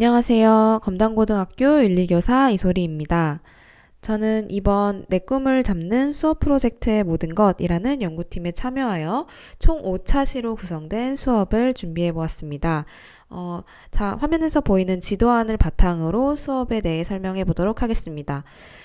안녕하세요. 검단고등학교 윤리교사 이소리입니다. 저는 이번 내 꿈을 잡는 수업 프로젝트의 모든 것이라는 연구팀에 참여하여 총 5차 시로 구성된 수업을 준비해 보았습니다. 어, 자, 화면에서 보이는 지도안을 바탕으로 수업에 대해 설명해 보도록 하겠습니다.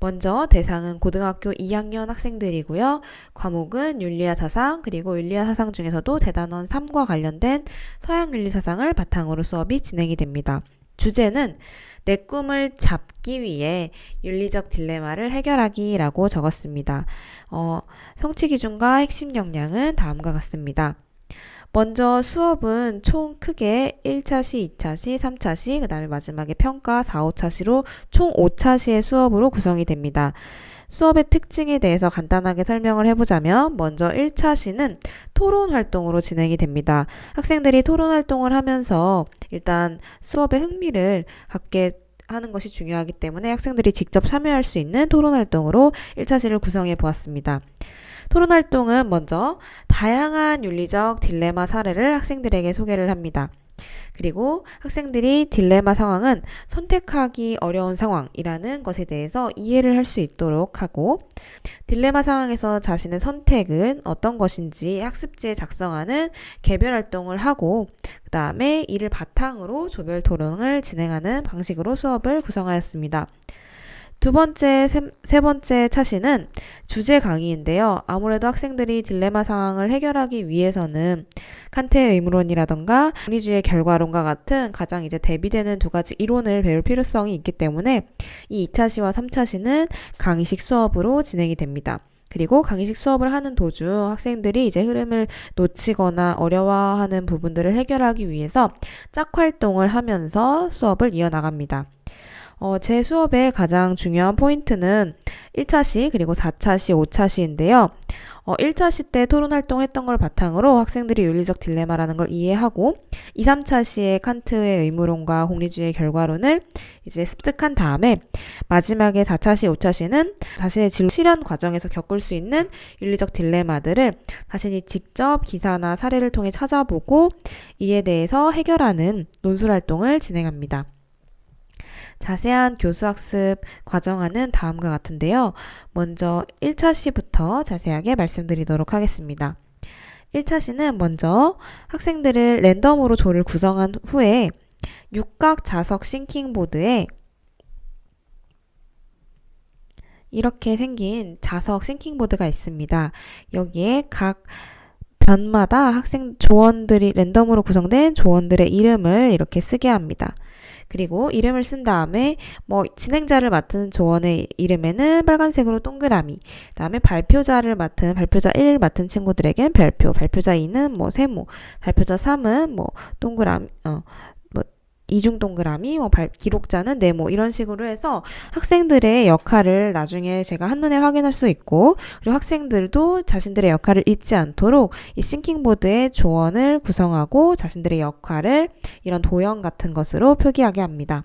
먼저 대상은 고등학교 2학년 학생들이고요. 과목은 윤리와 사상, 그리고 윤리와 사상 중에서도 대단원 3과 관련된 서양 윤리 사상을 바탕으로 수업이 진행이 됩니다. 주제는 내 꿈을 잡기 위해 윤리적 딜레마를 해결하기라고 적었습니다. 어, 성취 기준과 핵심 역량은 다음과 같습니다. 먼저 수업은 총 크게 1차시, 2차시, 3차시, 그 다음에 마지막에 평가 4, 5차시로 총 5차시의 수업으로 구성이 됩니다. 수업의 특징에 대해서 간단하게 설명을 해보자면 먼저 1차 시는 토론 활동으로 진행이 됩니다. 학생들이 토론 활동을 하면서 일단 수업에 흥미를 갖게 하는 것이 중요하기 때문에 학생들이 직접 참여할 수 있는 토론 활동으로 1차 시를 구성해 보았습니다. 토론 활동은 먼저 다양한 윤리적 딜레마 사례를 학생들에게 소개를 합니다. 그리고 학생들이 딜레마 상황은 선택하기 어려운 상황이라는 것에 대해서 이해를 할 수 있도록 하고 딜레마 상황에서 자신의 선택은 어떤 것인지 학습지에 작성하는 개별 활동을 하고 그 다음에 이를 바탕으로 조별 토론을 진행하는 방식으로 수업을 구성하였습니다. 두 번째, 세, 세 번째 차시는 주제 강의인데요. 아무래도 학생들이 딜레마 상황을 해결하기 위해서는 칸트의 의무론이라던가 논리주의 결과론과 같은 가장 이제 대비되는 두 가지 이론을 배울 필요성이 있기 때문에 이 2차시와 3차시는 강의식 수업으로 진행이 됩니다. 그리고 강의식 수업을 하는 도중 학생들이 이제 흐름을 놓치거나 어려워하는 부분들을 해결하기 위해서 짝 활동을 하면서 수업을 이어나갑니다. 어, 제 수업의 가장 중요한 포인트는 1차 시 그리고 4차 시, 5차 시인데요. 어, 1차 시 때 토론 활동했던 걸 바탕으로 학생들이 윤리적 딜레마라는 걸 이해하고 2, 3차시의 칸트의 의무론과 공리주의 결과론을 이제 습득한 다음에 마지막에 4차 시, 5차 시는 자신의 진로 실현 과정에서 겪을 수 있는 윤리적 딜레마들을 자신이 직접 기사나 사례를 통해 찾아보고 이에 대해서 해결하는 논술 활동을 진행합니다. 자세한 교수학습 과정안은 다음과 같은데요. 먼저 1차 시부터 자세하게 말씀드리도록 하겠습니다. 1차 시는 먼저 학생들을 랜덤으로 조를 구성한 후에 육각 자석 싱킹보드에 이렇게 생긴 자석 싱킹보드가 있습니다. 여기에 각 변마다 학생 조원들이 랜덤으로 구성된 조원들의 이름을 이렇게 쓰게 합니다. 그리고 이름을 쓴 다음에 뭐 진행자를 맡은 조원의 이름에는 빨간색으로 동그라미, 그다음에 발표자를 맡은 발표자 1 맡은 친구들에겐 별표, 발표자 2는 뭐 세모, 발표자 3은 뭐 동그라미 어 이중 동그라미, 뭐 발, 기록자는 네모 이런 식으로 해서 학생들의 역할을 나중에 제가 한눈에 확인할 수 있고 그리고 학생들도 자신들의 역할을 잊지 않도록 이 싱킹보드의 조언을 구성하고 자신들의 역할을 이런 도형 같은 것으로 표기하게 합니다.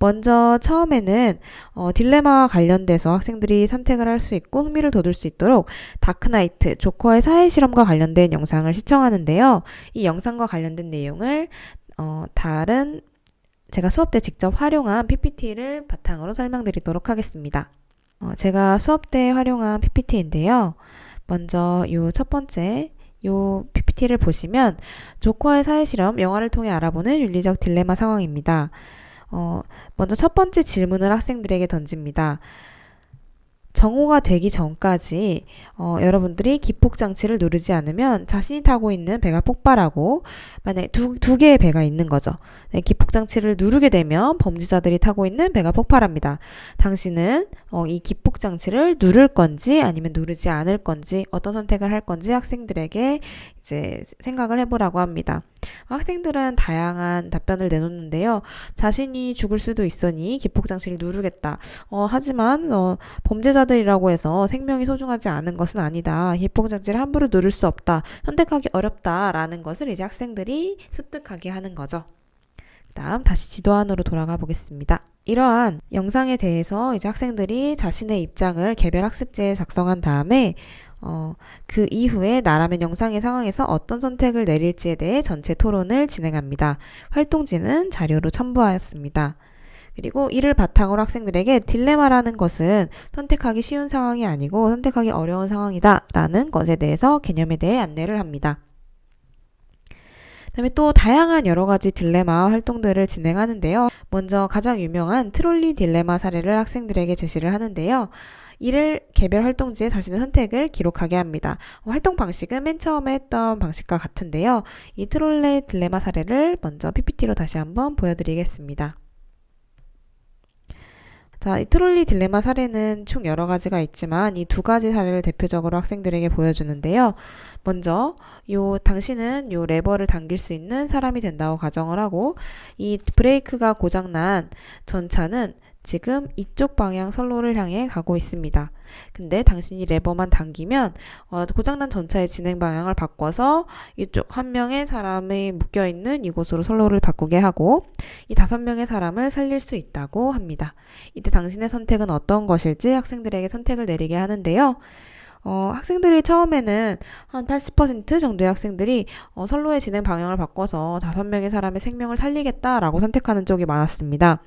먼저 처음에는 어, 딜레마와 관련돼서 학생들이 선택을 할 수 있고 흥미를 돋을 수 있도록 다크나이트, 조커의 사회 실험과 관련된 영상을 시청하는데요. 이 영상과 관련된 내용을 어, 다른 제가 수업 때 직접 활용한 PPT를 바탕으로 설명드리도록 하겠습니다. 어, 제가 수업 때 활용한 PPT인데요. 먼저 요 첫 번째 요 PPT를 보시면 조커의 사회 실험 영화를 통해 알아보는 윤리적 딜레마 상황입니다. 어, 먼저 첫 번째 질문을 학생들에게 던집니다. 정오가 되기 전까지 어, 여러분들이 기폭 장치를 누르지 않으면 자신이 타고 있는 배가 폭발하고 만약 두, 두 개의 배가 있는 거죠. 네, 기폭 장치를 누르게 되면 범죄자들이 타고 있는 배가 폭발합니다. 당신은 어, 이 기폭 장치를 누를 건지 아니면 누르지 않을 건지 어떤 선택을 할 건지 학생들에게 이제 생각을 해보라고 합니다. 학생들은 다양한 답변을 내놓는데요. 자신이 죽을 수도 있으니 기폭장치를 누르겠다. 어, 하지만 어, 범죄자들이라고 해서 생명이 소중하지 않은 것은 아니다. 기폭장치를 함부로 누를 수 없다. 선택하기 어렵다라는 것을 이제 학생들이 습득하게 하는 거죠. 다음 다시 지도안으로 돌아가 보겠습니다. 이러한 영상에 대해서 이제 학생들이 자신의 입장을 개별 학습지에 작성한 다음에 어, 그 이후에 나라면 영상의 상황에서 어떤 선택을 내릴지에 대해 전체 토론을 진행합니다. 활동지는 자료로 첨부하였습니다. 그리고 이를 바탕으로 학생들에게 딜레마라는 것은 선택하기 쉬운 상황이 아니고 선택하기 어려운 상황이다 라는 것에 대해서 개념에 대해 안내를 합니다. 그다음에 또 다양한 여러 가지 딜레마 활동들을 진행하는데요. 먼저 가장 유명한 트롤리 딜레마 사례를 학생들에게 제시를 하는데요. 이를 개별 활동지에 자신의 선택을 기록하게 합니다. 어, 활동 방식은 맨 처음에 했던 방식과 같은데요. 이 트롤리 딜레마 사례를 먼저 PPT로 다시 한번 보여드리겠습니다. 자, 이 트롤리 딜레마 사례는 총 여러 가지가 있지만 이 두 가지 사례를 대표적으로 학생들에게 보여주는데요. 먼저 요 당신은 요 레버를 당길 수 있는 사람이 된다고 가정을 하고 이 브레이크가 고장난 전차는 지금 이쪽 방향 선로를 향해 가고 있습니다. 근데 당신이 레버만 당기면 어, 고장난 전차의 진행 방향을 바꿔서 이쪽 한 명의 사람이 묶여 있는 이곳으로 선로를 바꾸게 하고 이 다섯 명의 사람을 살릴 수 있다고 합니다. 이때 당신의 선택은 어떤 것일지 학생들에게 선택을 내리게 하는데요. 어, 학생들이 처음에는 한 80% 정도의 학생들이 어, 선로의 진행 방향을 바꿔서 다섯 명의 사람의 생명을 살리겠다라고 선택하는 쪽이 많았습니다.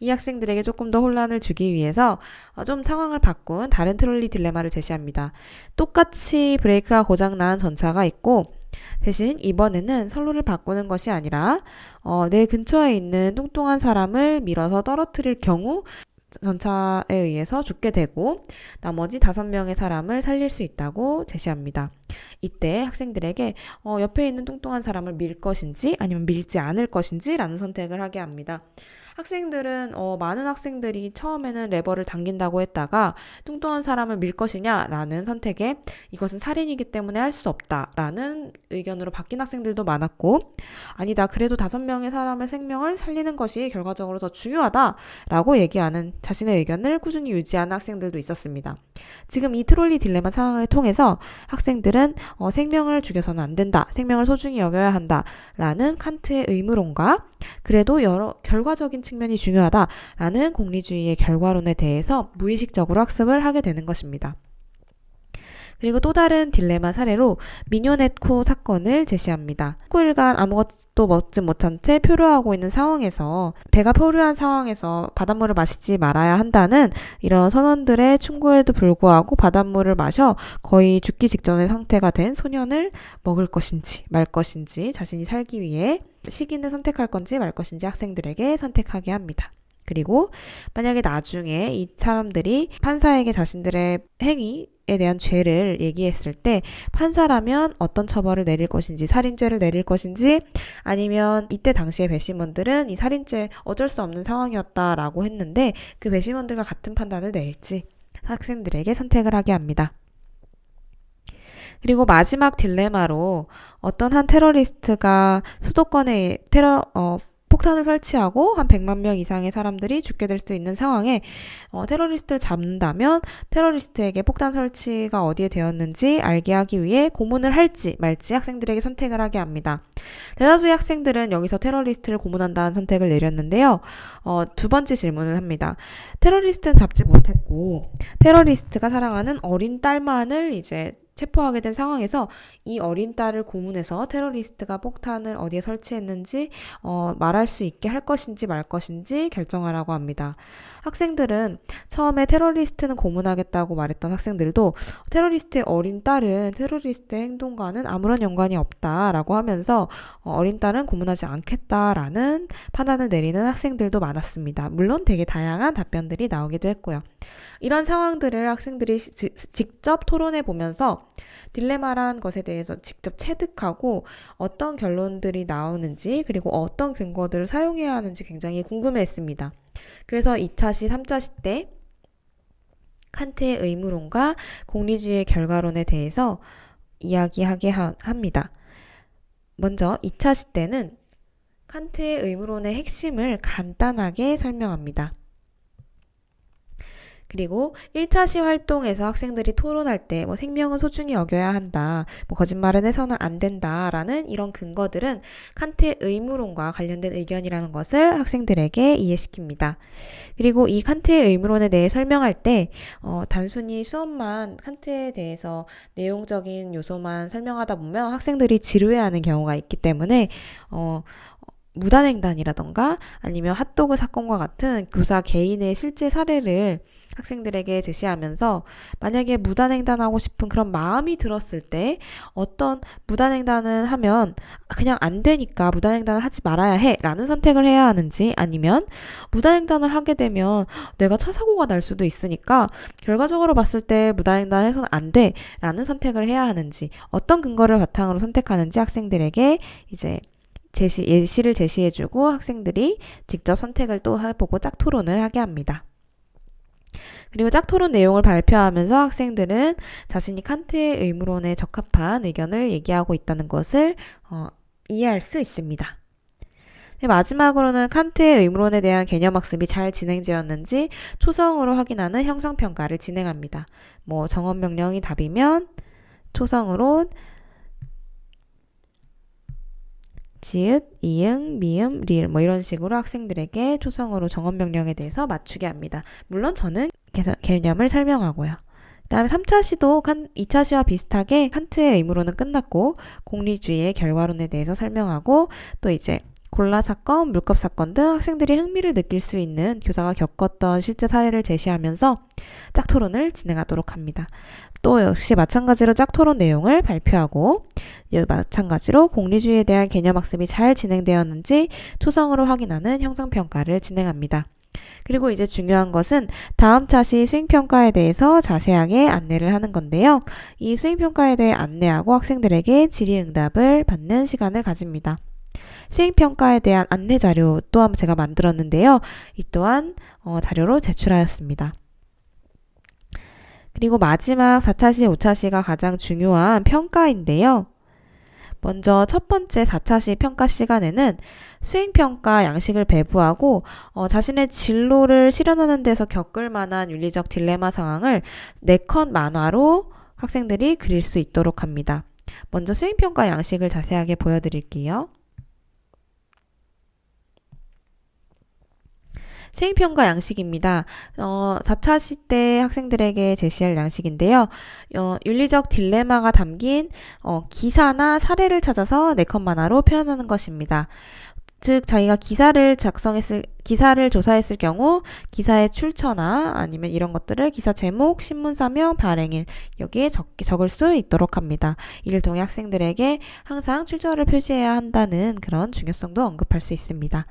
이 학생들에게 조금 더 혼란을 주기 위해서 어, 좀 상황을 바꾼 다른 트롤리 딜레마를 제시합니다. 똑같이 브레이크가 고장난 전차가 있고 대신 이번에는 선로를 바꾸는 것이 아니라 어, 내 근처에 있는 뚱뚱한 사람을 밀어서 떨어뜨릴 경우 전차에 의해서 죽게 되고 나머지 다섯 명의 사람을 살릴 수 있다고 제시합니다. 이때 학생들에게 어, 옆에 있는 뚱뚱한 사람을 밀 것인지 아니면 밀지 않을 것인지 라는 선택을 하게 합니다. 학생들은 어, 많은 학생들이 처음에는 레버를 당긴다고 했다가 뚱뚱한 사람을 밀 것이냐라는 선택에 이것은 살인이기 때문에 할 수 없다라는 의견으로 바뀐 학생들도 많았고 아니다 그래도 다섯 명의 사람의 생명을 살리는 것이 결과적으로 더 중요하다라고 얘기하는 자신의 의견을 꾸준히 유지하는 학생들도 있었습니다. 지금 이 트롤리 딜레마 상황을 통해서 학생들은 어, 생명을 죽여서는 안 된다, 생명을 소중히 여겨야 한다라는 칸트의 의무론과 그래도 여러 결과적인 측면이 중요하다라는 공리주의의 결과론에 대해서 무의식적으로 학습을 하게 되는 것입니다. 그리고 또 다른 딜레마 사례로 미녀네코 사건을 제시합니다. 19일간 아무것도 먹지 못한 채 표류하고 있는 상황에서 배가 표류한 상황에서 바닷물을 마시지 말아야 한다는 이런 선언들의 충고에도 불구하고 바닷물을 마셔 거의 죽기 직전의 상태가 된 소년을 먹을 것인지 말 것인지 자신이 살기 위해 식인을 선택할 건지 말 것인지 학생들에게 선택하게 합니다. 그리고 만약에 나중에 이 사람들이 판사에게 자신들의 행위 에 대한 죄를 얘기했을 때 판사라면 어떤 처벌을 내릴 것인지 살인죄를 내릴 것인지 아니면 이때 당시에 배심원들은 이 살인죄 어쩔 수 없는 상황이었다라고 했는데 그 배심원들과 같은 판단을 내릴지 학생들에게 선택을 하게 합니다. 그리고 마지막 딜레마로 어떤 한 테러리스트가 수도권에 테러 어 폭탄을 설치하고 한 100만 명 이상의 사람들이 죽게 될 수 있는 상황에 어, 테러리스트를 잡는다면 테러리스트에게 폭탄 설치가 어디에 되었는지 알게 하기 위해 고문을 할지 말지 학생들에게 선택을 하게 합니다. 대다수의 학생들은 여기서 테러리스트를 고문한다는 선택을 내렸는데요. 어, 두 번째 질문을 합니다. 테러리스트는 잡지 못했고 테러리스트가 사랑하는 어린 딸만을 이제 체포하게 된 상황에서 이 어린 딸을 고문해서 테러리스트가 폭탄을 어디에 설치했는지 어, 말할 수 있게 할 것인지 말 것인지 결정하라고 합니다. 학생들은 처음에 테러리스트는 고문하겠다고 말했던 학생들도 테러리스트의 어린 딸은 테러리스트의 행동과는 아무런 연관이 없다라고 하면서 어, 어린 딸은 고문하지 않겠다라는 판단을 내리는 학생들도 많았습니다. 물론 되게 다양한 답변들이 나오기도 했고요. 이런 상황들을 학생들이 지, 직접 토론해 보면서 딜레마란 것에 대해서 직접 체득하고 어떤 결론들이 나오는지 그리고 어떤 근거들을 사용해야 하는지 굉장히 궁금해 했습니다. 그래서 2차 시, 3차 시때 칸트의 의무론과 공리주의의 결과론에 대해서 이야기하게 하, 합니다. 먼저 2차 시 때는 칸트의 의무론의 핵심을 간단하게 설명합니다. 그리고 1차시 활동에서 학생들이 토론할 때 뭐 생명은 소중히 여겨야 한다, 뭐 거짓말은 해서는 안 된다라는 이런 근거들은 칸트의 의무론과 관련된 의견이라는 것을 학생들에게 이해시킵니다. 그리고 이 칸트의 의무론에 대해 설명할 때 어, 단순히 수업만 칸트에 대해서 내용적인 요소만 설명하다 보면 학생들이 지루해하는 경우가 있기 때문에 어, 무단횡단이라던가 아니면 핫도그 사건과 같은 교사 개인의 실제 사례를 학생들에게 제시하면서 만약에 무단횡단하고 싶은 그런 마음이 들었을 때 어떤 무단횡단을 하면 그냥 안 되니까 무단횡단을 하지 말아야 해 라는 선택을 해야 하는지 아니면 무단횡단을 하게 되면 내가 차 사고가 날 수도 있으니까 결과적으로 봤을 때 무단횡단을 해서는 안 돼 라는 선택을 해야 하는지 어떤 근거를 바탕으로 선택하는지 학생들에게 이제 제시, 예시를 제시해주고 학생들이 직접 선택을 또 해보고 짝 토론을 하게 합니다. 그리고 짝토론 내용을 발표하면서 학생들은 자신이 칸트의 의무론에 적합한 의견을 얘기하고 있다는 것을 어, 이해할 수 있습니다. 네, 마지막으로는 칸트의 의무론에 대한 개념 학습이 잘 진행되었는지 초성으로 확인하는 형성평가를 진행합니다. 뭐 정언 명령이 답이면 초성으로 지읒, 이응, 미음, 리을 뭐 이런 식으로 학생들에게 초성으로 정언 명령에 대해서 맞추게 합니다. 물론 저는 개념을 설명하고요. 그다음에 3차 시도 2차 시와 비슷하게 칸트의 의무로는 끝났고 공리주의의 결과론에 대해서 설명하고 또 이제 골라 사건, 물컵 사건 등 학생들이 흥미를 느낄 수 있는 교사가 겪었던 실제 사례를 제시하면서 짝토론을 진행하도록 합니다. 또 역시 마찬가지로 짝토론 내용을 발표하고 마찬가지로 공리주의에 대한 개념 학습이 잘 진행되었는지 초성으로 확인하는 형성 평가를 진행합니다. 그리고 이제 중요한 것은 다음 차시 수행평가에 대해서 자세하게 안내를 하는 건데요. 이 수행평가에 대해 안내하고 학생들에게 질의응답을 받는 시간을 가집니다. 수행평가에 대한 안내 자료 또한 제가 만들었는데요. 이 또한 어, 자료로 제출하였습니다. 그리고 마지막 4차 시, 5차 시가 가장 중요한 평가인데요. 먼저 첫 번째 4차 시 평가 시간에는 수행평가 양식을 배부하고 어, 자신의 진로를 실현하는 데서 겪을 만한 윤리적 딜레마 상황을 네컷 만화로 학생들이 그릴 수 있도록 합니다. 먼저 수행평가 양식을 자세하게 보여드릴게요. 수행평가 양식입니다. 어, 4차 시대 학생들에게 제시할 양식인데요. 어, 윤리적 딜레마가 담긴 어, 기사나 사례를 찾아서 네 컷 만화로 표현하는 것입니다. 즉 자기가 기사를 작성했을 기사를 조사했을 경우 기사의 출처나 아니면 이런 것들을 기사 제목, 신문사명, 발행일 여기에 적, 적을 수 있도록 합니다. 이를 통해 학생들에게 항상 출처를 표시해야 한다는 그런 중요성도 언급할 수 있습니다.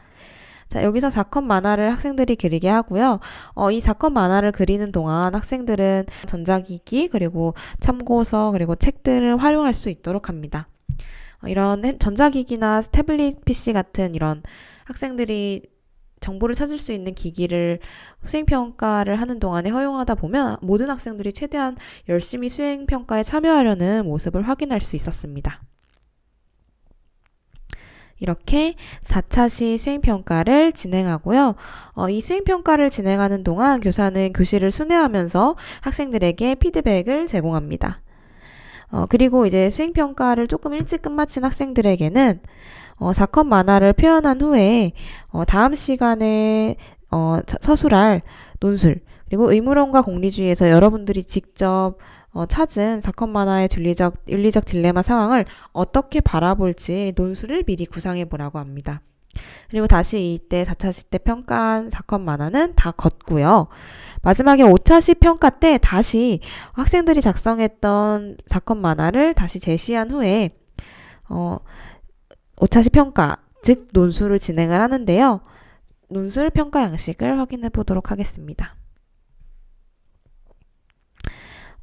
자, 여기서 사건 만화를 학생들이 그리게 하고요. 어, 이 사건 만화를 그리는 동안 학생들은 전자기기, 그리고 참고서, 그리고 책들을 활용할 수 있도록 합니다. 어, 이런 전자기기나 태블릿 PC 같은 이런 학생들이 정보를 찾을 수 있는 기기를 수행평가를 하는 동안에 허용하다 보면 모든 학생들이 최대한 열심히 수행평가에 참여하려는 모습을 확인할 수 있었습니다. 이렇게 4차 시 수행평가를 진행하고요. 어, 이 수행평가를 진행하는 동안 교사는 교실을 순회하면서 학생들에게 피드백을 제공합니다. 어, 그리고 이제 수행평가를 조금 일찍 끝마친 학생들에게는 어, 사건 만화를 표현한 후에 어, 다음 시간에 어, 서술할 논술 그리고 의무론과 공리주의에서 여러분들이 직접 어, 찾은 사건 만화의 윤리적, 윤리적 딜레마 상황을 어떻게 바라볼지 논술을 미리 구상해 보라고 합니다. 그리고 다시 이때 4차시 때 평가한 사건 만화는 다 걷고요. 마지막에 5차 시 평가 때 다시 학생들이 작성했던 사건 만화를 다시 제시한 후에 어 5차 시 평가 즉 논술을 진행을 하는데요. 논술 평가 양식을 확인해 보도록 하겠습니다.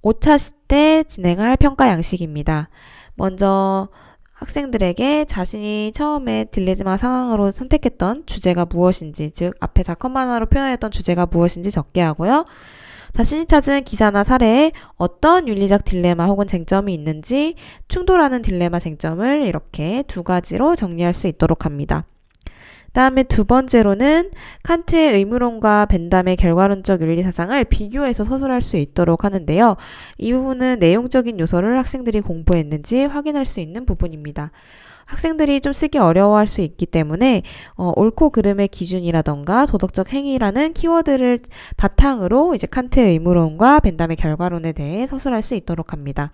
5차 시때 진행할 평가 양식입니다. 먼저 학생들에게 자신이 처음에 딜레마 상황으로 선택했던 주제가 무엇인지, 즉 앞에 사건 만화로 표현했던 주제가 무엇인지 적게 하고요. 자신이 찾은 기사나 사례에 어떤 윤리적 딜레마 혹은 쟁점이 있는지 충돌하는 딜레마 쟁점을 이렇게 두 가지로 정리할 수 있도록 합니다. 다음에 두 번째로는 칸트의 의무론과 벤담의 결과론적 윤리 사상을 비교해서 서술할 수 있도록 하는데요. 이 부분은 내용적인 요소를 학생들이 공부했는지 확인할 수 있는 부분입니다. 학생들이 좀 쓰기 어려워할 수 있기 때문에 어, 옳고 그름의 기준이라던가 도덕적 행위라는 키워드를 바탕으로 이제 칸트의 의무론과 벤담의 결과론에 대해 서술할 수 있도록 합니다.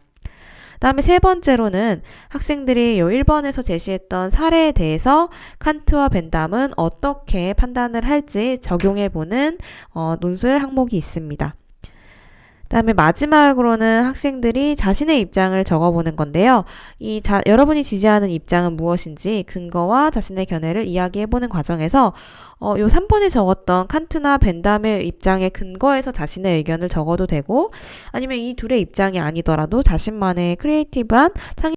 다음에 세 번째로는 학생들이 요 1번에서 제시했던 사례에 대해서 칸트와 벤담은 어떻게 판단을 할지 적용해 보는 어, 논술 항목이 있습니다. 다음에 마지막으로는 학생들이 자신의 입장을 적어보는 건데요. 이 자, 여러분이 지지하는 입장은 무엇인지 근거와 자신의 견해를 이야기해보는 과정에서 어, 요 3번에 적었던 칸트나 벤담의 입장에 근거해서 자신의 의견을 적어도 되고 아니면 이 둘의 입장이 아니더라도 자신만의 크리에이티브한 창의